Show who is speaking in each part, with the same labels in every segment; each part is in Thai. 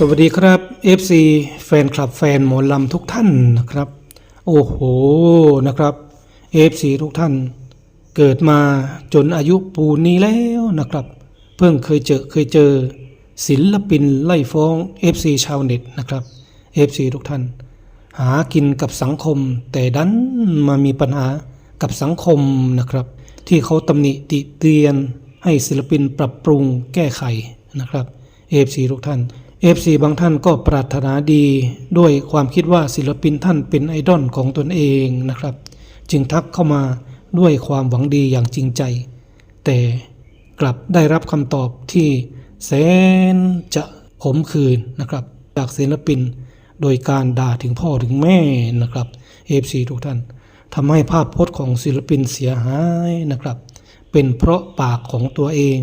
Speaker 1: สวัสดีครับ FC แฟนคลับแฟนหมอลำทุกท่านนะครับ โอ้โหนะครับ FC ทุกท่าน เกิดมาจนอายุปูนนี้แล้วนะครับ เพิ่งเคยเจอเคยเจอ ศิลปินไล่ฟ้อง FC ชาวเน็ตนะครับ FC ทุกท่าน หากินกับสังคม แต่ดันมามีปัญหากับสังคมนะครับ ที่เขาตำหนิติเตียนให้ศิลปินปรับปรุงแก้ไขนะครับ FC ทุกท่าน FC บางท่านก็ปรารถนาดีด้วยความคิดว่าศิลปินท่านเป็นไอดอลของตนเองนะครับ จึงทักเข้ามาด้วยความหวังดีอย่างจริงใจ แต่กลับได้รับคำตอบที่แสนจะขมขื่นนะครับ จากศิลปินโดยการด่าถึงพ่อถึงแม่นะครับ FC ทุกท่านทำให้ภาพพจน์ของศิลปินเสียหายนะครับ เป็นเพราะปากของตัวเอง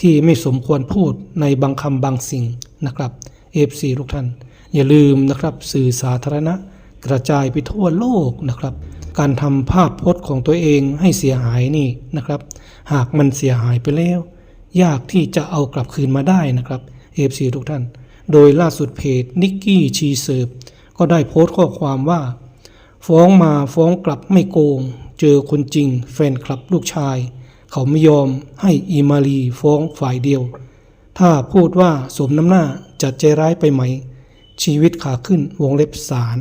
Speaker 1: ที่ไม่สมควรพูดในบางคำบางสิ่ง นะครับ FC ทุกท่าน อย่าลืมนะครับสื่อสาธารณะกระจายไปทั่วโลกนะครับ การทำภาพพจน์ของตัวเองให้เสียหายนี่นะครับ หากมันเสียหายไปแล้ว ยากที่จะเอากลับคืนมาได้นะครับ FC ทุกท่าน โดยล่าสุดเพจนิกกี้ชีเซิร์ฟก็ได้โพสต์ข้อความว่า ฟ้องมาฟ้องกลับไม่โกง เจอคนจริง แฟนคลับลูกชาย เขาไม่ยอมให้อีมาลีฟ้องฝ่ายเดียว ถ้าพูดว่าสมน้ำหน้าจะใจร้ายไปไหม ชีวิตขาขึ้นวงเล็บสาร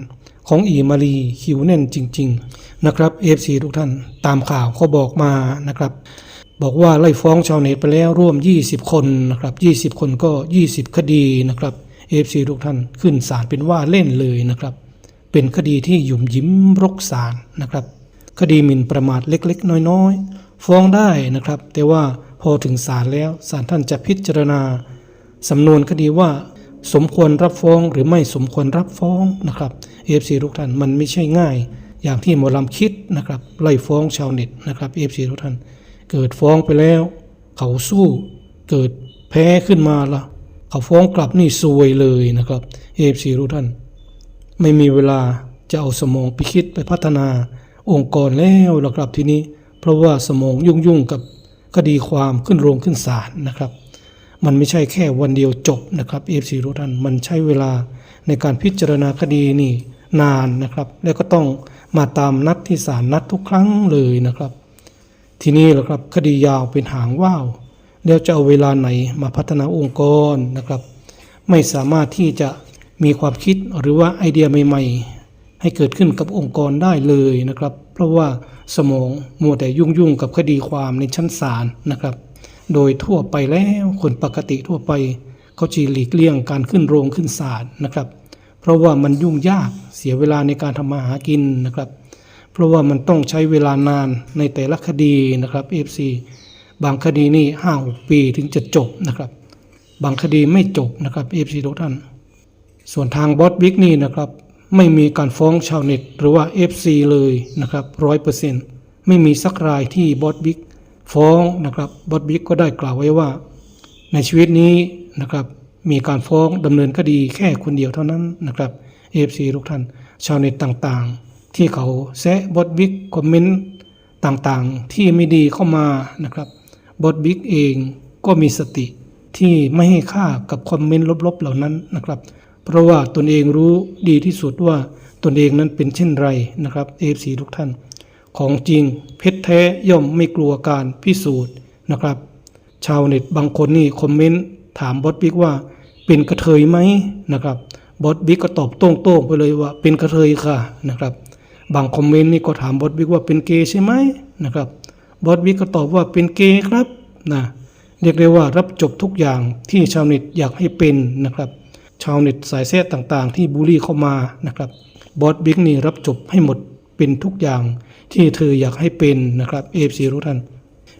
Speaker 1: ของอีมาลีคิวแน่นจริง ๆ นะครับ FC ทุกท่านตามข่าวเขาบอกมานะครับ บอกว่าไล่ฟ้องชาวเน็ตไปแล้วร่วม 20 คนนะครับ20 คนก็ 20 คดีนะครับ FC ทุกท่านขึ้นศาลเป็นว่าเล่นเลยนะครับ เป็นคดีที่หยุ่มยิ้มรกศาลนะครับ คดีหมิ่นประมาทเล็กๆ น้อยๆ ฟ้องได้นะครับ แต่ว่า อถึงศาลแล้วศาลท่านจะพิจารณาสำนวนคดีว่า สมควรรับฟ้องหรือไม่สมควรรับฟ้องนะครับเอฟซีทุกท่านมันไม่ใช่ง่าย อย่างที่หมอลำคิดนะครับไล่ฟ้องชาวเน็ตนะครับเอฟซีทุกท่านเกิดฟ้องไปแล้ว เขาสู้เกิดแพ้ขึ้นมาละเขาฟ้องกลับนี่ซวยเลยนะครับเอฟซีทุกท่าน ไม่มีเวลาจะเอาสมองไปคิดไปพัฒนาองค์กรแล้วละครับทีนี้ เพราะว่าสมองยุ่งยุ่งๆกับ คดีความขึ้นโรงขึ้นศาลนะครับ มันไม่ใช่แค่วันเดียวจบนะครับเอฟซีทุกท่านมันใช้เวลาในการพิจารณาคดีนี่นานนะครับ แล้วก็ต้องมาตามนัดที่ศาลนัดทุกครั้งเลยนะครับ ทีนี้แหละครับคดียาวเป็นหางว่าวแล้วจะเอาเวลาไหนมาพัฒนาองค์กรนะครับ ไม่สามารถที่จะมีความคิดหรือว่าไอเดียใหม่ ๆ ให้เกิดขึ้นกับองค์กรได้เลยนะครับ เพราะว่า สมองมัวแต่ยุ่งๆกับคดีความในชั้นศาลนะครับ โดยทั่วไปแล้วคนปกติทั่วไป เขาจีหลีกเลี่ยงการขึ้นโรงขึ้นศาลนะครับ เพราะว่ามันยุ่งยากเสียเวลาในการทำมาหากินนะครับ เพราะว่ามันต้องใช้เวลานานในแต่ละคดีนะครับ FC บางคดีนี่ห้าหกปีถึงจะจบนะครับ บางคดีไม่จบนะครับ FC ทุกท่าน ส่วนทางบอสบิ๊กนี่นะครับ ไม่มีการฟ้องชาวเน็ตหรือว่า FC เลยนะครับร้อยเปอร์เซ็นต์ไม่มีสักรายที่บอสบิ๊กฟ้องนะครับบอสบิ๊กก็ได้กล่าวไว้ว่า ในชีวิตนี้นะครับมีการฟ้องดำเนินคดีแค่คนเดียวเท่านั้นนะครับ FC ทุกท่าน ชาวเน็ตต่างๆ ที่เขาแซะบอสบิ๊กคอมเมนต์ต่างๆ ที่ไม่ดีเข้ามานะครับบอสบิ๊กเองก็มีสติที่ไม่ให้ค่ากับคอมเมนต์ลบๆเหล่านั้นนะครับ เพราะว่าตนเองรู้ดีที่สุดว่าตนเองนั้นเป็นเช่นไรนะครับ FC ทุกท่าน ของจริงเพชรแท้ย่อมไม่กลัวการพิสูจน์นะครับ ชาวเน็ตบางคนนี่คอมเมนต์ถามบอสบิ๊กว่าเป็นกระเทยไหมนะครับบอสบิ๊กก็ตอบโต้งๆไปเลยว่าเป็นกระเทยค่ะนะครับ บางคอมเมนต์นี่ก็ถามบอสบิ๊กว่าเป็นเกย์ใช่ไหมนะครับบอสบิ๊กก็ตอบว่าเป็นเกย์ครับนะเรียกได้ว่ารับจบทุกอย่างที่ชาวเน็ตอยากให้เป็นนะครับ ชาวเน็ตสายแซ่ต่างๆ ที่บูลลี่เข้ามานะครับบอสบิ๊กนี่รับจบให้หมดเป็นทุกอย่างที่เธออยากให้เป็นนะครับเอฟซีรู้ท่าน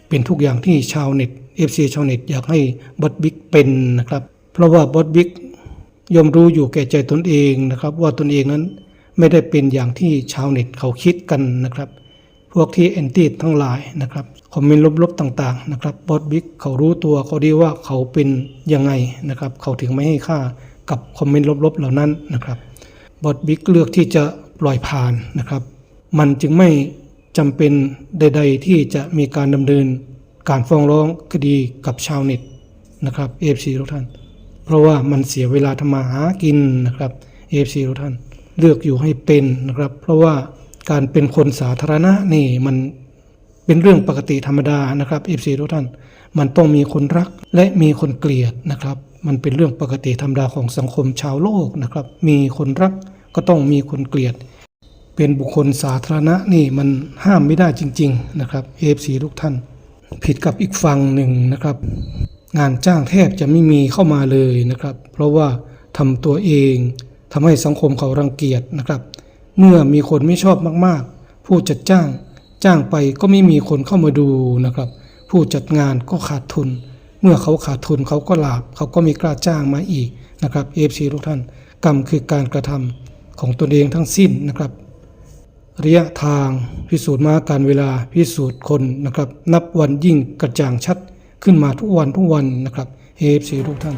Speaker 1: เป็นทุกอย่างที่ชาวเน็ต FC ชาวเน็ตอยากให้บอสบิ๊กเป็นนะครับ เพราะว่าบอสบิ๊กยอมรู้อยู่แก่ใจตนเองนะครับ ว่าตนเองนั้นไม่ได้เป็นอย่างที่ชาวเน็ตเขาคิดกันนะครับ พวกที่แอนตี้ทั้งหลายนะครับคอมเมนต์ลบๆต่างๆนะครับบอสบิ๊กเขารู้ตัวเขาดีว่าเขาเป็นยังไงนะครับ เขาถึงไม่ให้ค่า กับคอมเมนต์ลบๆเหล่านั้นนะครับบอสบิ๊กเลือกที่จะปล่อยผ่านนะครับ มันจึงไม่จำเป็นใด ๆ ที่จะมีการดำเนินการฟ้องร้องคดีกับชาวเน็ตนะครับเอฟซีทุกท่าน เพราะว่ามันเสียเวลาทำมาหากินนะครับ AFC ทุกท่าน เลือกอยู่ให้เป็นนะครับ เพราะว่าการเป็นคนสาธารณะนี่มันเป็นเรื่องปกติธรรมดานะครับ FC ทุกท่าน มันต้องมีคนรักและมีคนเกลียดนะครับ มันเป็นเรื่องปกติธรรมดาของสังคมชาวโลกนะครับ มีคนรักก็ต้องมีคนเกลียด เป็นบุคคลสาธารณะนี่มันห้ามไม่ได้จริง ๆ นะครับ AFC ทุกท่าน ผิดกับอีกฝั่งหนึ่งนะครับ งานจ้างแทบจะไม่มีเข้ามาเลยนะครับ เพราะว่าทำตัวเองทำให้สังคมเขารังเกียจนะครับ เมื่อมีคนไม่ชอบมากๆ ผู้จัดจ้างจ้างไปก็ไม่มีคนเข้ามาดูนะครับ ผู้จัดงานก็ขาดทุนเมื่อเขาขาดทุนเขาก็ลาบเขาก็ไมีกล้าจ้างมาอีกนะครับเอฟซีทุกท่าน กรรมคือการกระทำของตนเองทั้งสิ้นนะครับ ระยะทางพิสูจน์มาการเวลาพิสูจน์คนนะครับ นับวันยิ่งกระจ่างชัดขึ้นมาทุกวันทุกวันนะครับเอฟซีทุกท่าน